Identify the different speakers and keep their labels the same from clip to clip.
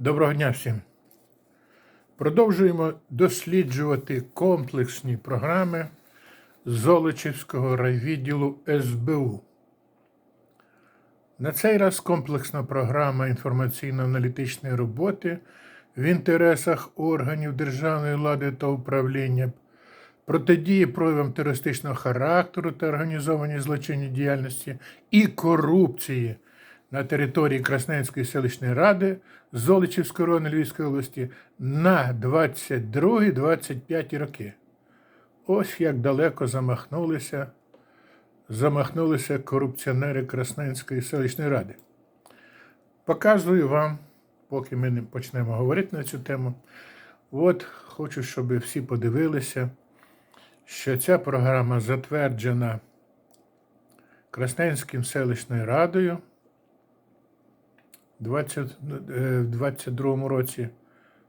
Speaker 1: Доброго дня всім. Продовжуємо досліджувати комплексні програми Золочівського райвідділу СБУ. На цей раз комплексна програма інформаційно-аналітичної роботи в інтересах органів державної влади та управління, протидії проявам терористичного характеру та організованій злочинній діяльності і корупції на території Красненської селищної ради Золочівської району Львівської області на 22-25 роки. Ось як далеко замахнулися, замахнулися корупціонери Красненської селищної ради. Показую вам, поки ми не почнемо говорити на цю тему. От хочу, щоб всі подивилися, що ця програма затверджена Красненським селищною радою. 20, е, в 22 році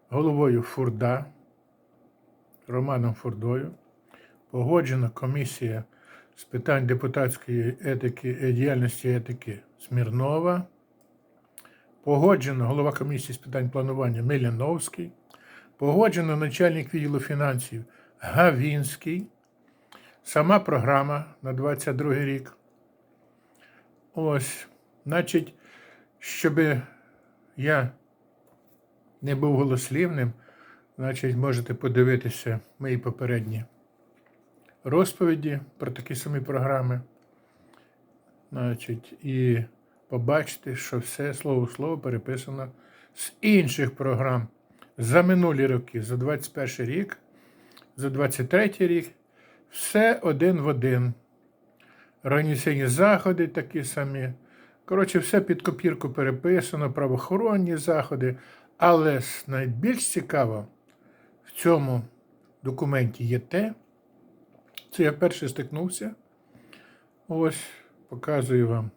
Speaker 1: головою Фурда Романом Фурдою. Погоджена комісія з питань депутатської етики, е, діяльності етики Смірнова. Погоджено голова комісії з питань планування Миляновський. Погоджено начальник відділу фінансів Гавінський. Сама програма на 22 рік. Ось, значить, щоб я не був голослівним, значить, можете подивитися мої попередні розповіді про такі самі програми. Значить, і побачите, що все слово в слово переписано з інших програм за минулі роки, за 21 рік, за 23 рік, все один в один. Організаційні заходи такі самі. Коротше, все під копірку переписано, правоохоронні заходи. Але найбільш цікаво в цьому документі є те, це я вперше стикнувся. Ось показую вам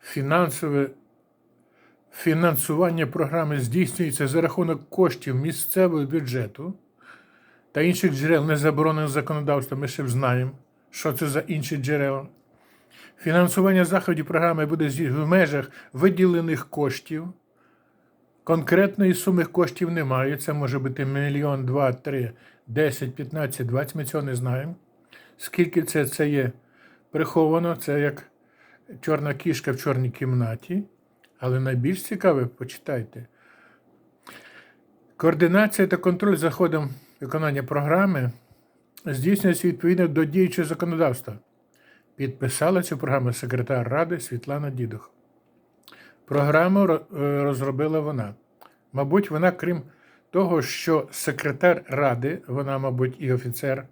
Speaker 1: фінансове фінансування програми здійснюється за рахунок коштів місцевого бюджету та інших джерел, не заборонених законодавством. Ми ще знаємо, що це за інші джерела. Фінансування заходів програми буде в межах виділених коштів. Конкретної суми коштів немає. Це може бути мільйон, два, три, десять, п'ятнадцять, двадцять. Ми цього не знаємо. Скільки це, це є приховано, це як чорна кішка в чорній кімнаті. Але найбільш цікаве, почитайте. Координація та контроль за ходом виконання програми здійснюється відповідно до діючого законодавства. Підписала цю програму секретар Ради Світлана Дідух. Програму розробила вона. Мабуть, вона, крім того, що секретар Ради, вона, мабуть, і офіцер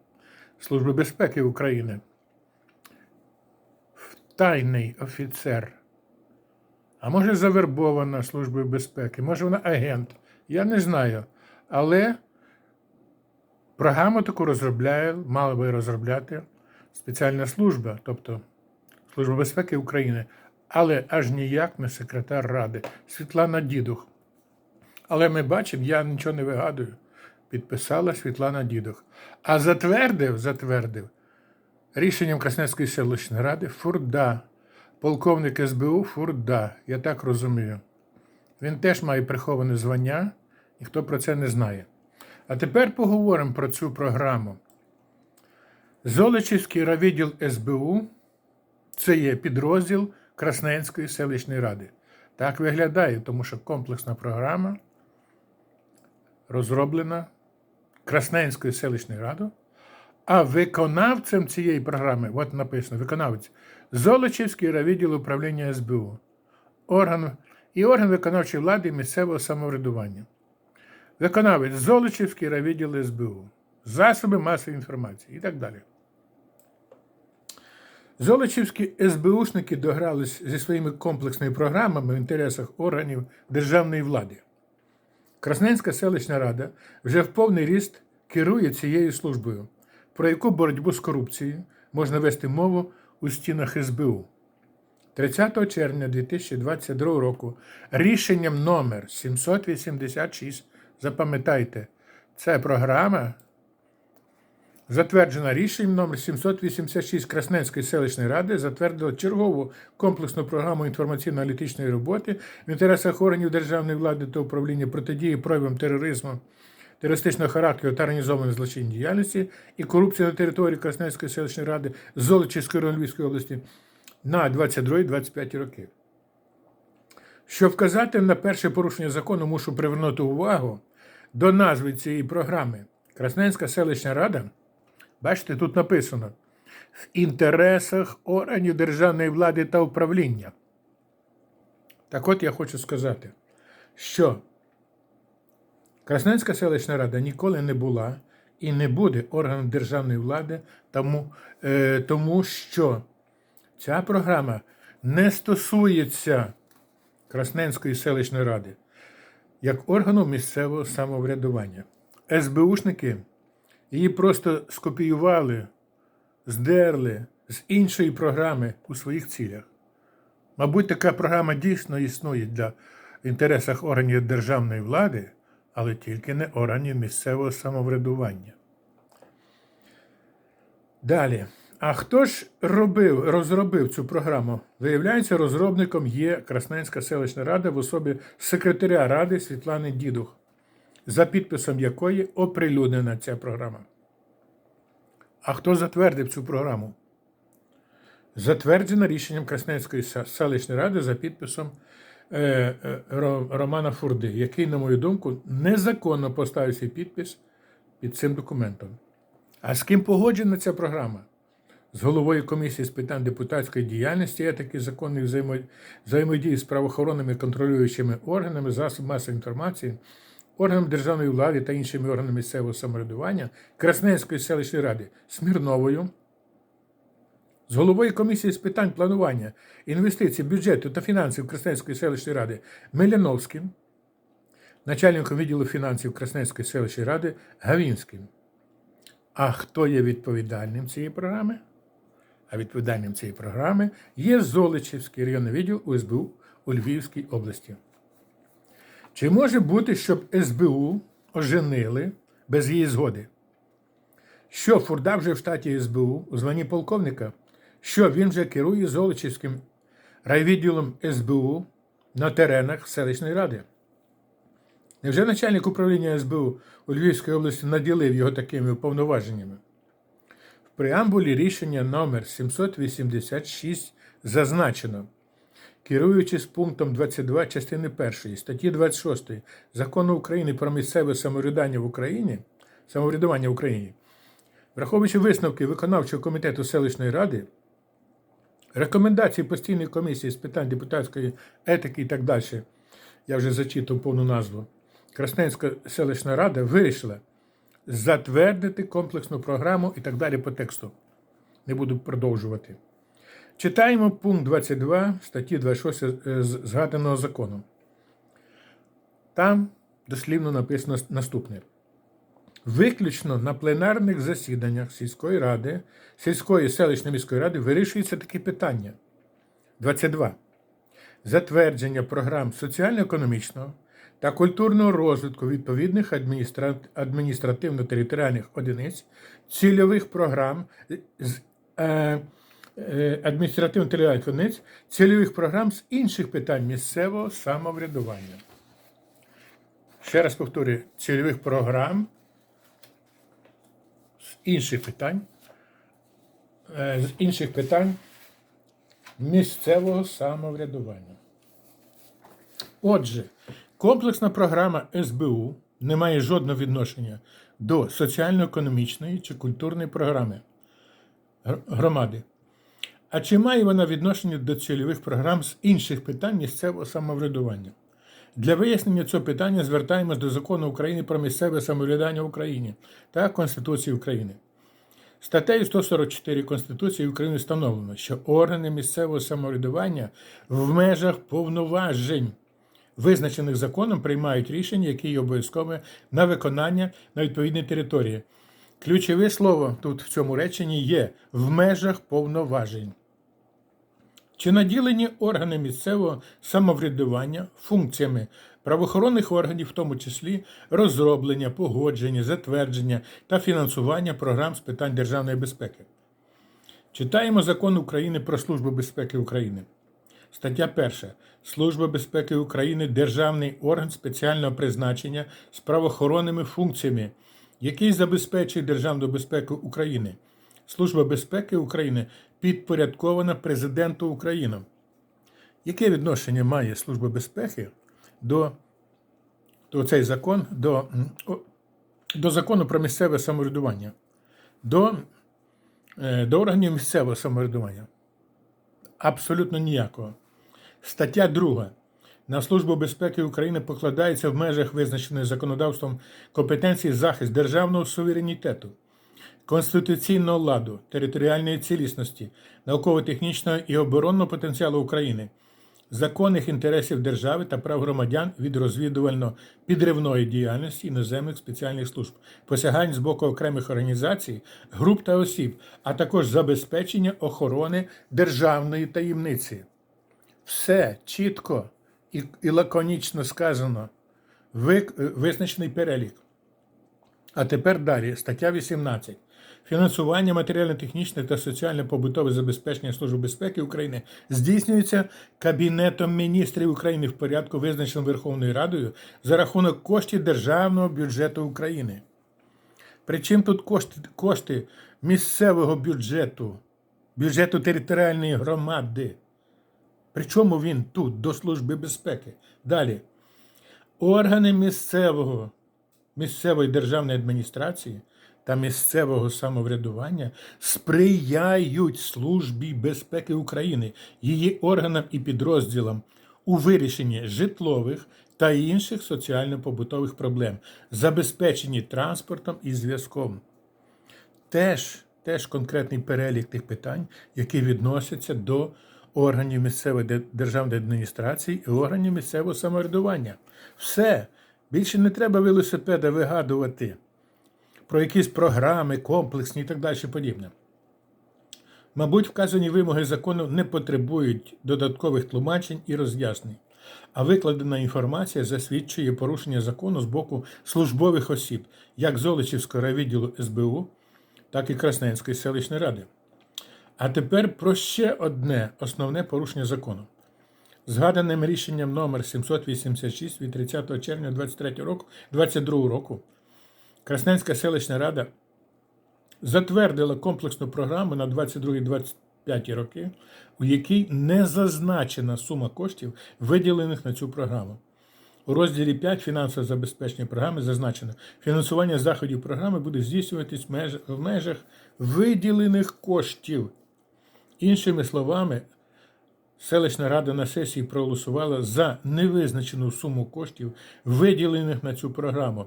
Speaker 1: Служби безпеки України, тайний офіцер, а може, завербована Службою безпеки, може, вона агент. Я не знаю. Але програму таку розробляє, мала би розробляти спеціальна служба, тобто Служба безпеки України, але аж ніяк не секретар Ради Світлана Дідух. Але ми бачимо, я нічого не вигадую. Підписала Світлана Дідух. А затвердив, затвердив рішенням Красненської селищної ради Фурда, полковник СБУ Фурда, я так розумію. Він теж має приховане звання, ніхто про це не знає. А тепер поговоримо про цю програму. Золочівський райвідділ СБУ це є підрозділ Красненської селищної ради. Так виглядає, тому що комплексна програма розроблена Красненською селищною радою, а виконавцем цієї програми, от написано, виконавець Золочівський райвідділ управління СБУ, орган, і орган виконавчої влади місцевого самоврядування. Виконавець Золочівський райвідділ СБУ, засоби масової інформації і так далі. Золочівські СБУшники догрались зі своїми комплексними програмами в інтересах органів державної влади. Красненська селищна рада вже в повний ріст керує цією службою, про яку боротьбу з корупцією можна вести мову у стінах СБУ. 30 червня 2022 року рішенням номер 786 запам'ятайте, це програма затверджена рішенням номер 786 Красненської селищної ради, затвердила чергову комплексну програму інформаційно-аналітичної роботи в інтересах органів державної влади та управління протидії проявам тероризму, терористичного характеру та організованої злочинної діяльності і корупції на території Красненської селищної ради Золочівської Львівської області на 22-25 роки. Щоб вказати на перше порушення закону, мушу привернути увагу до назви цієї програми. Красненська селищна рада, бачите, тут написано в інтересах органів державної влади та управління. Так от я хочу сказати, що Красненська селищна рада ніколи не була і не буде органом державної влади, тому, е, тому що ця програма не стосується Красненської селищної ради як органу місцевого самоврядування. СБУшники її просто скопіювали, здерли з іншої програми у своїх цілях. Мабуть, така програма дійсно існує для інтересах органів державної влади, але тільки не органів місцевого самоврядування. Далі. А хто ж робив, розробив цю програму? Виявляється, розробником є Красненська селищна рада в особі секретаря ради Світлани Дідух, за підписом якої оприлюднена ця програма. А хто затвердив цю програму? Затверджена рішенням Красненської селищної ради за підписом е, е, Романа Фурди, який, на мою думку, незаконно поставив свій підпис під цим документом. А з ким погоджена ця програма? З головою комісії з питань депутатської діяльності, етики, законних взаємо- взаємодії з правоохоронними контролюючими органами, засобами масової інформації, органами державної влади та іншими органами місцевого самоврядування Красненської селищної ради Смірновою, з головою комісії з питань планування, інвестицій, бюджету та фінансів Красненської селищної ради Меляновським, начальником відділу фінансів Красненської селищної ради Гавінським. А хто є відповідальним цієї програми? А відповідальним цієї програми є Золочівський районний відділ УСБУ у Львівській області. Чи може бути, щоб СБУ оженили без її згоди? Що Фурда вже в штаті СБУ у званні полковника? Що він вже керує Золочівським райвідділом СБУ на теренах селищної ради? Невже начальник управління СБУ у Львівській області наділив його такими повноваженнями? В преамбулі рішення номер 786 зазначено, керуючись пунктом 22 частини 1 статті 26 Закону України про місцеве самоврядування в Україні, самоврядування в Україні, враховуючи висновки виконавчого комітету селищної ради, рекомендації постійної комісії з питань депутатської етики і так далі, я вже зачитав повну назву, Красненська селищна рада вирішила затвердити комплексну програму і так далі по тексту. Не буду продовжувати. Читаємо пункт 22 статті 26 е, згаданого закону. Там дослівно написано наступне. Виключно на пленарних засіданнях сільської ради, сільської селищної міської ради вирішується таке питання. 22. Затвердження програм соціально-економічного та культурного розвитку відповідних адміністративно-територіальних одиниць, цільових програм з е, адміністративно-територіальних одиниць, цільових програм з інших питань місцевого самоврядування. Ще раз повторюю, цільових програм з інших питань, е, з інших питань місцевого самоврядування. Отже, комплексна програма СБУ не має жодного відношення до соціально-економічної чи культурної програми громади. А чи має вона відношення до цільових програм з інших питань місцевого самоврядування? Для вияснення цього питання звертаємось до закону України про місцеве самоврядування в Україні та Конституції України. Статтею 144 Конституції України встановлено, що органи місцевого самоврядування в межах повноважень, визначених законом, приймають рішення, які є обов'язкові на виконання на відповідній території. Ключове слово тут в цьому реченні є в межах повноважень. Чи наділені органи місцевого самоврядування функціями правоохоронних органів, в тому числі розроблення, погодження, затвердження та фінансування програм з питань державної безпеки? Читаємо закон України про Службу безпеки України. Стаття 1. Служба безпеки України державний орган спеціального призначення з правоохоронними функціями, який забезпечує державну безпеку України. Служба безпеки України підпорядкована Президенту України. Яке відношення має Служба безпеки до, до цей закон, до, до закону про місцеве самоврядування, до, е, до органів місцевого самоврядування? Абсолютно ніякого. Стаття 2. На Службу безпеки України покладається в межах визначеної законодавством компетенції захист державного суверенітету, конституційного ладу, територіальної цілісності, науково-технічного і оборонного потенціалу України, законних інтересів держави та прав громадян від розвідувально-підривної діяльності іноземних спеціальних служб, посягань з боку окремих організацій, груп та осіб, а також забезпечення охорони державної таємниці. Все чітко і, і лаконічно сказано, Ви- визначений перелік. А тепер далі, стаття 18. Фінансування матеріально-технічне та соціально-побутове забезпечення Служби безпеки України здійснюється Кабінетом міністрів України в порядку, визначеному Верховною Радою, за рахунок коштів Державного бюджету України. Причому тут кошти, кошти місцевого бюджету, бюджету територіальної громади. Причому він тут, до Служби безпеки. Далі. Органи місцевого, місцевої державної адміністрації та місцевого самоврядування сприяють Службі безпеки України, її органам і підрозділам у вирішенні житлових та інших соціально-побутових проблем, забезпеченні транспортом і зв'язком теж, теж конкретний перелік тих питань, які відносяться до органів місцевої державної адміністрації і органів місцевого самоврядування. Все. Більше не треба велосипеда вигадувати про якісь програми, комплексні і так далі подібне. Мабуть, вказані вимоги закону не потребують додаткових тлумачень і роз'яснень, а викладена інформація засвідчує порушення закону з боку службових осіб, як Золочівського райвідділу СБУ, так і Красненської селищної ради. А тепер про ще одне основне порушення закону. Згаданим рішенням номер 786 від 30 червня 23 року, 22 року Красненська селищна рада затвердила комплексну програму на 22-25 роки, у якій не зазначена сума коштів, виділених на цю програму. У розділі 5 фінансове забезпечення програми зазначено, фінансування заходів програми буде здійснюватись в межах виділених коштів. Іншими словами, селищна рада на сесії проголосувала за невизначену суму коштів, виділених на цю програму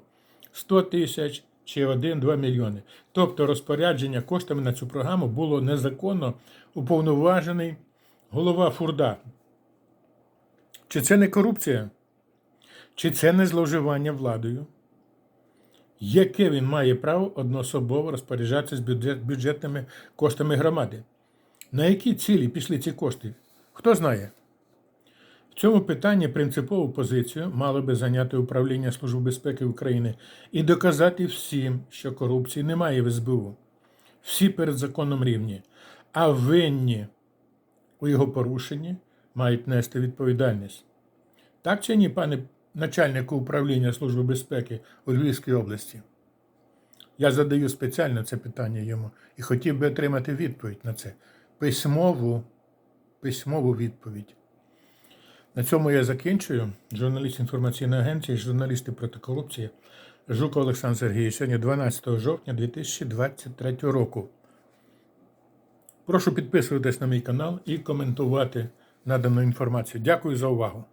Speaker 1: 100 тисяч чи 1-2 мільйони. Тобто розпорядження коштами на цю програму було незаконно уповноважений голова Фурда. Чи це не корупція? Чи це не зловживання владою? Яке він має право одноособово розпоряджатися з бюджет, бюджетними коштами громади? На які цілі пішли ці кошти? Хто знає? В цьому питанні принципову позицію мало би зайняти управління Служби безпеки України і доказати всім, що корупції немає в СБУ. Всі перед законом рівні, а винні у його порушенні мають нести відповідальність. Так чи ні, пане начальнику управління Служби безпеки у Львівській області? Я задаю спеціально це питання йому і хотів би отримати відповідь на це. Письмову, письмову відповідь. На цьому я закінчую. Журналіст інформаційної агенції, журналісти проти корупції. Жуков Олександр Сергійович. Сьогодні 12 жовтня 2023 року. Прошу підписуватись на мій канал і коментувати надану інформацію. Дякую за увагу.